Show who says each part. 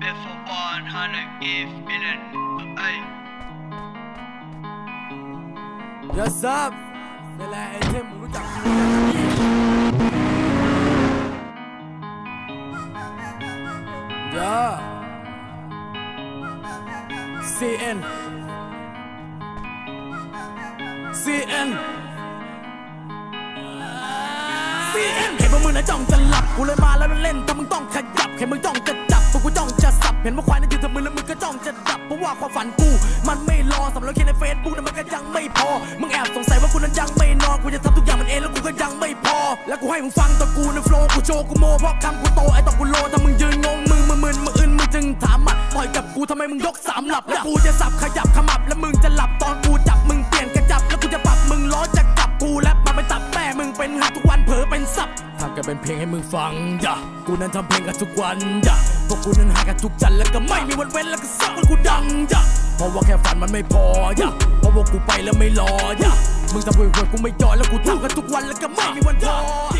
Speaker 1: Befoban hala keyif bilen ay Yassam Selahattin Murat Yeah CN CN CN เห็นว่ามึงนะจ้องจะหลับกูเลยมาแล้วเล่นถ้ามึงต้องขยับเห็นมึงจ้องจะจับพวกกูจ้องจะสับเห็นว่าควายนั่นยืนทำมือแล้วมึงก็จ้องจะดับเพราะว่าความฝันกูมันไม่รอสำหรับแค่ในเฟซบุ๊กนั้นมันก็ยังไม่พอมึงแอบสงสัยว่ากูนั้นยังไม่นอนกูจะทำทุกอย่างมันเองแล้วกูก็ยังไม่พอ แล้วกูให้มึงฟังตัวกูในโฟล์กูโชว์กูโมเพราะคำกูโตไอ้ตอกกูโลถ้ามึงยืนงงมึงมึงมึนมึงอึนมึงจึงถามอะต่อยกับกูทำไมมึงยกสามหลับแล้วกูจะสับขยับขมับแล้วมึงจะหลับตอนกูจับมึงเปลี่ยนกระจับแล้วกูจะปรับมึงล้อจะกลับกูแล้วมาไปตับแม่มึงเป็นหักทุกวัน เผลอเป็นสับทำกันเป็นเพลงให้มึงฟังอย่ากูนั้นทำเพลงกันทุกวันอย่าพวกกูนั้นหากันทุกจันแล้วก็ไม่มีวันเว้นแล้วก็สักวันกูดังอย่าเพราะว่าแค่ฝันมันไม่พออย่าเพราะว่ากูไปแล้วไม่รออย่ามึงทำเพื่อกูไม่ย่อแล้วกูทำกันทุกวันแล้วก็ไม่มีวันพอ